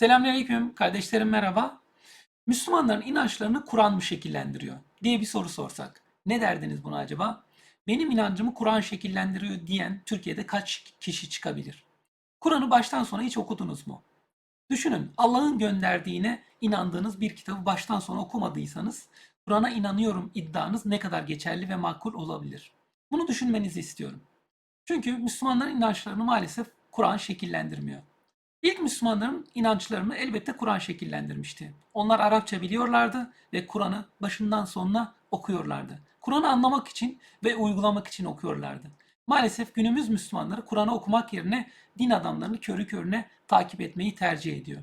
Selamünaleyküm kardeşlerim merhaba. Müslümanların inançlarını Kur'an mı şekillendiriyor diye bir soru sorsak. Ne derdiniz buna acaba? Benim inancımı Kur'an şekillendiriyor diyen Türkiye'de kaç kişi çıkabilir? Kur'an'ı baştan sona hiç okudunuz mu? Düşünün Allah'ın gönderdiğine inandığınız bir kitabı baştan sona okumadıysanız Kur'an'a inanıyorum iddianız ne kadar geçerli ve makul olabilir? Bunu düşünmenizi istiyorum. Çünkü Müslümanların inançlarını maalesef Kur'an şekillendirmiyor. İlk Müslümanların inançlarını elbette Kur'an şekillendirmişti. Onlar Arapça biliyorlardı ve Kur'an'ı başından sonuna okuyorlardı. Kur'an'ı anlamak için ve uygulamak için okuyorlardı. Maalesef günümüz Müslümanları Kur'an'ı okumak yerine din adamlarını körü körüne takip etmeyi tercih ediyor.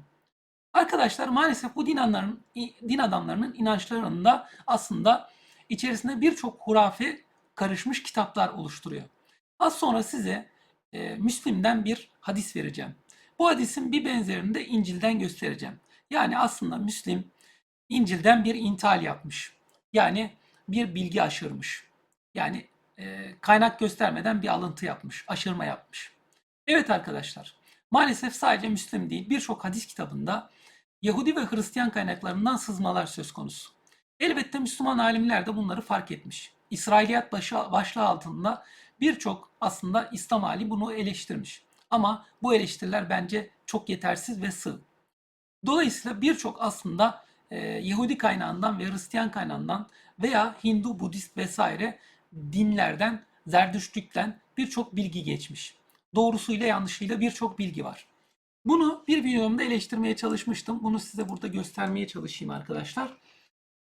Arkadaşlar maalesef bu din adamlarının, din adamlarının inançlarında aslında içerisinde birçok hurafe karışmış kitaplar oluşturuyor. Az sonra size e, Müslim'den bir hadis vereceğim. Bu hadisin bir benzerini de İncil'den göstereceğim. Yani aslında Müslim İncil'den bir intihal yapmış. Yani bir bilgi aşırmış. Yani e, kaynak göstermeden bir alıntı yapmış, aşırma yapmış. Evet arkadaşlar, maalesef sadece Müslim değil birçok hadis kitabında Yahudi ve Hristiyan kaynaklarından sızmalar söz konusu. Elbette Müslüman alimler de bunları fark etmiş. İsrailiyat başı, başlığı altında birçok aslında İslam ali bunu eleştirmiş. Ama bu eleştiriler bence çok yetersiz ve sığ. Dolayısıyla birçok aslında e, Yahudi kaynağından ve Hristiyan kaynağından veya Hindu, Budist vesaire dinlerden, Zerdüştlükten birçok bilgi geçmiş. Doğrusuyla yanlışıyla birçok bilgi var. Bunu bir videomda eleştirmeye çalışmıştım. Bunu size burada göstermeye çalışayım arkadaşlar.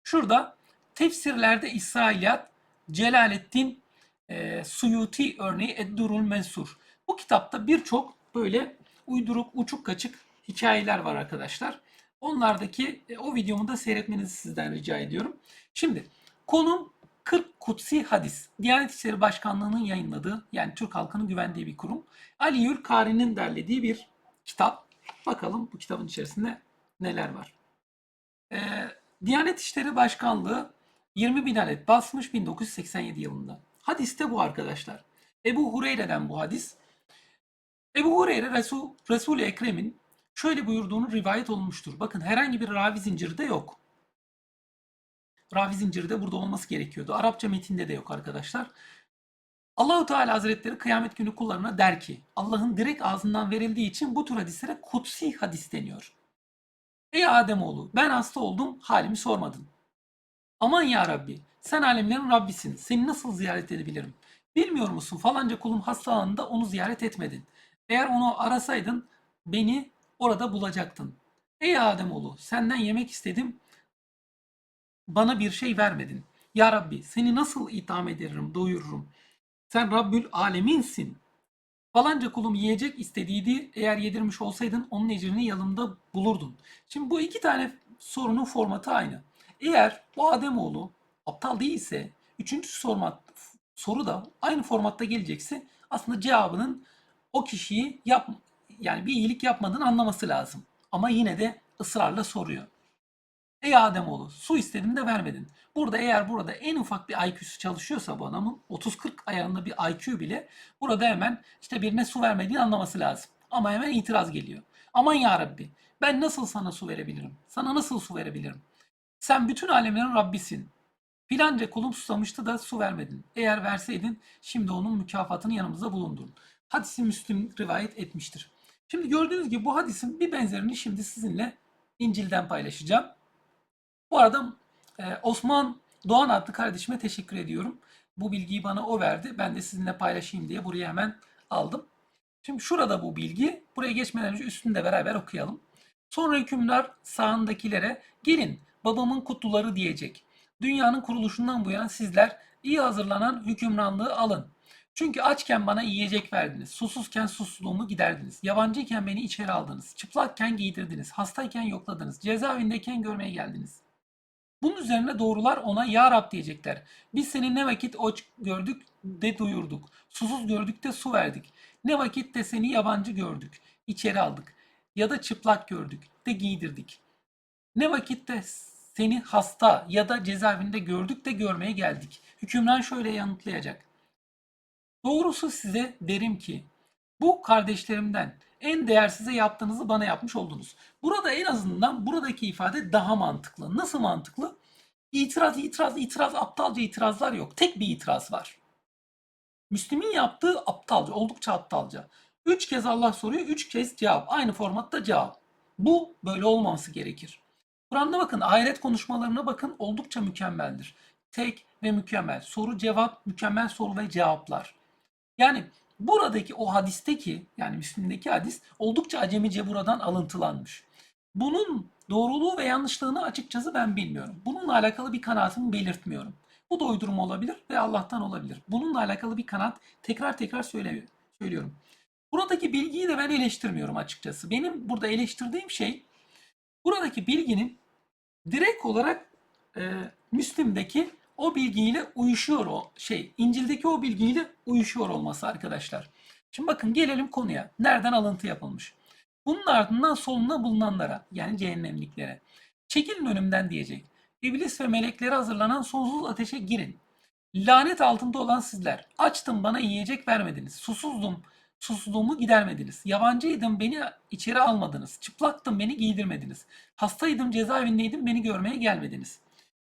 Şurada tefsirlerde İsrailiyat Celaleddin e, Suyuti örneği Eddurul Mensur. Bu kitapta birçok böyle uyduruk, uçuk kaçık hikayeler var arkadaşlar. Onlardaki e, o videomu da seyretmenizi sizden rica ediyorum. Şimdi konum 40 Kutsi Hadis. Diyanet İşleri Başkanlığı'nın yayınladığı yani Türk halkının güvendiği bir kurum. Ali Yül Kari'nin derlediği bir kitap. Bakalım bu kitabın içerisinde neler var. Ee, Diyanet İşleri Başkanlığı 20 bin adet basmış 1987 yılında. Hadis de bu arkadaşlar. Ebu Hureyre'den bu hadis. Ebu Hureyre Resul, Resul-i Ekrem'in şöyle buyurduğunu rivayet olmuştur. Bakın herhangi bir ravi zinciri de yok. Ravi zinciri de burada olması gerekiyordu. Arapça metinde de yok arkadaşlar. Allahu Teala Hazretleri kıyamet günü kullarına der ki Allah'ın direkt ağzından verildiği için bu tür hadislere kutsi hadis deniyor. Ey Ademoğlu ben hasta oldum halimi sormadın. Aman ya Rabbi sen alemlerin Rabbisin seni nasıl ziyaret edebilirim? Bilmiyor musun falanca kulum hastalığında onu ziyaret etmedin. Eğer onu arasaydın beni orada bulacaktın. Ey Ademoğlu senden yemek istedim bana bir şey vermedin. Ya Rabbi seni nasıl itham ederim, doyururum. Sen Rabbül Aleminsin. Falanca kulum yiyecek istediydi. Eğer yedirmiş olsaydın onun ecrini yanımda bulurdun. Şimdi bu iki tane sorunun formatı aynı. Eğer bu Ademoğlu aptal değilse üçüncü sormat, soru da aynı formatta gelecekse aslında cevabının o kişiyi yap yani bir iyilik yapmadığını anlaması lazım. Ama yine de ısrarla soruyor. Ey Ademoğlu su istedim de vermedin. Burada eğer burada en ufak bir IQ'su çalışıyorsa bu adamın 30-40 ayarında bir IQ bile burada hemen işte birine su vermediğini anlaması lazım. Ama hemen itiraz geliyor. Aman ya Rabbi ben nasıl sana su verebilirim? Sana nasıl su verebilirim? Sen bütün alemlerin Rabbisin. Filanca kulum susamıştı da su vermedin. Eğer verseydin şimdi onun mükafatını yanımızda bulundun. Hadisi Müslüm rivayet etmiştir. Şimdi gördüğünüz gibi bu hadisin bir benzerini şimdi sizinle İncil'den paylaşacağım. Bu arada e, Osman Doğan adlı kardeşime teşekkür ediyorum. Bu bilgiyi bana o verdi. Ben de sizinle paylaşayım diye buraya hemen aldım. Şimdi şurada bu bilgi. Buraya geçmeden önce üstünde beraber okuyalım. Sonra hükümdar sağındakilere gelin babamın kutluları diyecek. Dünyanın kuruluşundan bu yana sizler iyi hazırlanan hükümranlığı alın. Çünkü açken bana yiyecek verdiniz. Susuzken susuzluğumu giderdiniz. Yabancıyken beni içeri aldınız. Çıplakken giydirdiniz. Hastayken yokladınız. Cezaevindeyken görmeye geldiniz. Bunun üzerine doğrular ona Ya Rab diyecekler. Biz seni ne vakit aç gördük de duyurduk. Susuz gördük de su verdik. Ne vakit de seni yabancı gördük. içeri aldık. Ya da çıplak gördük de giydirdik. Ne vakit de seni hasta ya da cezaevinde gördük de görmeye geldik. Hükümran şöyle yanıtlayacak. Doğrusu size derim ki bu kardeşlerimden en değersize yaptığınızı bana yapmış oldunuz. Burada en azından buradaki ifade daha mantıklı. Nasıl mantıklı? İtiraz, itiraz, itiraz, aptalca itirazlar yok. Tek bir itiraz var. Müslüm'ün yaptığı aptalca, oldukça aptalca. Üç kez Allah soruyor, üç kez cevap. Aynı formatta cevap. Bu böyle olmaması gerekir. Kur'an'da bakın, ahiret konuşmalarına bakın oldukça mükemmeldir. Tek ve mükemmel. Soru cevap, mükemmel soru ve cevaplar. Yani buradaki o hadisteki yani Müslim'deki hadis oldukça acemice buradan alıntılanmış. Bunun doğruluğu ve yanlışlığını açıkçası ben bilmiyorum. Bununla alakalı bir kanaatimi belirtmiyorum. Bu da uydurma olabilir ve Allah'tan olabilir. Bununla alakalı bir kanaat tekrar tekrar söylüyorum. Buradaki bilgiyi de ben eleştirmiyorum açıkçası. Benim burada eleştirdiğim şey buradaki bilginin direkt olarak e, Müslim'deki o bilgiyle uyuşuyor o şey, İncil'deki o bilgiyle uyuşuyor olması arkadaşlar. Şimdi bakın gelelim konuya. Nereden alıntı yapılmış? Bunun ardından solunda bulunanlara yani cehennemliklere. Çekilin önümden diyecek. İblis ve meleklere hazırlanan sonsuz ateşe girin. Lanet altında olan sizler. Açtım bana yiyecek vermediniz. Susuzdum. Susuzluğumu gidermediniz. Yabancıydım beni içeri almadınız. Çıplaktım beni giydirmediniz. Hastaydım cezaevindeydim beni görmeye gelmediniz.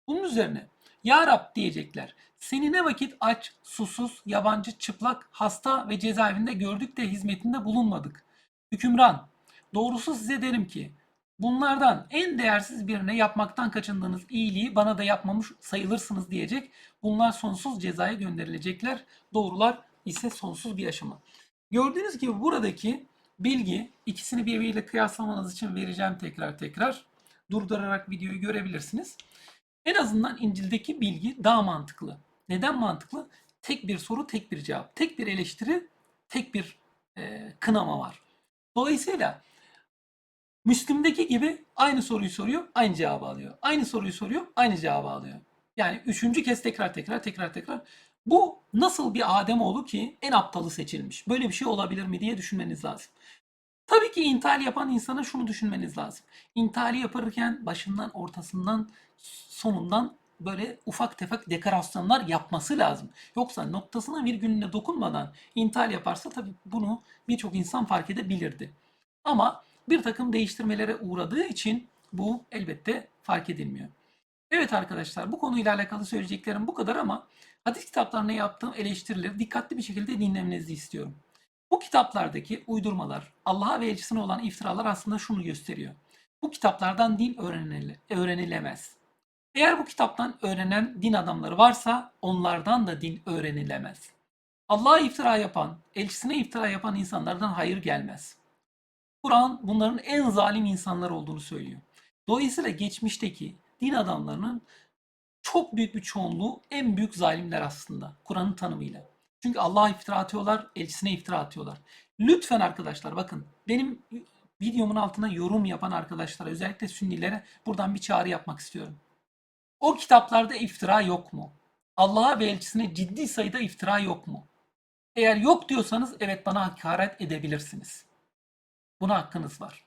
Bunun üzerine Ya Rab diyecekler. Seni ne vakit aç, susuz, yabancı, çıplak, hasta ve cezaevinde gördük de hizmetinde bulunmadık. Hükümran, doğrusu size derim ki bunlardan en değersiz birine yapmaktan kaçındığınız iyiliği bana da yapmamış sayılırsınız diyecek. Bunlar sonsuz cezaya gönderilecekler. Doğrular ise sonsuz bir yaşama. Gördüğünüz gibi buradaki bilgi ikisini birbiriyle kıyaslamanız için vereceğim tekrar tekrar. Durdurarak videoyu görebilirsiniz. En azından İncil'deki bilgi daha mantıklı. Neden mantıklı? Tek bir soru, tek bir cevap. Tek bir eleştiri, tek bir e, kınama var. Dolayısıyla Müslim'deki gibi aynı soruyu soruyor, aynı cevabı alıyor. Aynı soruyu soruyor, aynı cevabı alıyor. Yani üçüncü kez tekrar tekrar tekrar tekrar. Bu nasıl bir Ademoğlu ki en aptalı seçilmiş? Böyle bir şey olabilir mi diye düşünmeniz lazım. Tabii ki intihal yapan insana şunu düşünmeniz lazım. İntihali yaparken başından, ortasından, sonundan böyle ufak tefek dekorasyonlar yapması lazım. Yoksa noktasına virgülüne dokunmadan intihal yaparsa tabii bunu birçok insan fark edebilirdi. Ama bir takım değiştirmelere uğradığı için bu elbette fark edilmiyor. Evet arkadaşlar bu konuyla alakalı söyleyeceklerim bu kadar ama hadis kitaplarına yaptığım eleştirileri dikkatli bir şekilde dinlemenizi istiyorum. Bu kitaplardaki uydurmalar, Allah'a ve elçisine olan iftiralar aslında şunu gösteriyor. Bu kitaplardan din öğrenile, öğrenilemez. Eğer bu kitaptan öğrenen din adamları varsa onlardan da din öğrenilemez. Allah'a iftira yapan, elçisine iftira yapan insanlardan hayır gelmez. Kur'an bunların en zalim insanlar olduğunu söylüyor. Dolayısıyla geçmişteki din adamlarının çok büyük bir çoğunluğu en büyük zalimler aslında Kur'an'ın tanımıyla. Çünkü Allah'a iftira atıyorlar, elçisine iftira atıyorlar. Lütfen arkadaşlar bakın benim videomun altına yorum yapan arkadaşlara özellikle sünnilere buradan bir çağrı yapmak istiyorum. O kitaplarda iftira yok mu? Allah'a ve elçisine ciddi sayıda iftira yok mu? Eğer yok diyorsanız evet bana hakaret edebilirsiniz. Buna hakkınız var.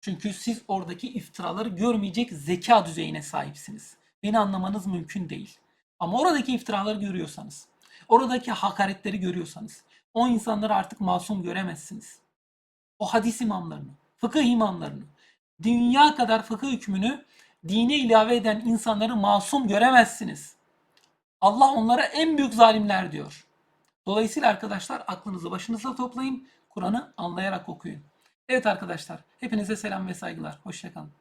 Çünkü siz oradaki iftiraları görmeyecek zeka düzeyine sahipsiniz. Beni anlamanız mümkün değil. Ama oradaki iftiraları görüyorsanız, oradaki hakaretleri görüyorsanız, o insanları artık masum göremezsiniz. O hadis imamlarını, fıkıh imamlarını, dünya kadar fıkıh hükmünü dine ilave eden insanları masum göremezsiniz. Allah onlara en büyük zalimler diyor. Dolayısıyla arkadaşlar aklınızı başınıza toplayın. Kur'an'ı anlayarak okuyun. Evet arkadaşlar hepinize selam ve saygılar. Hoşçakalın.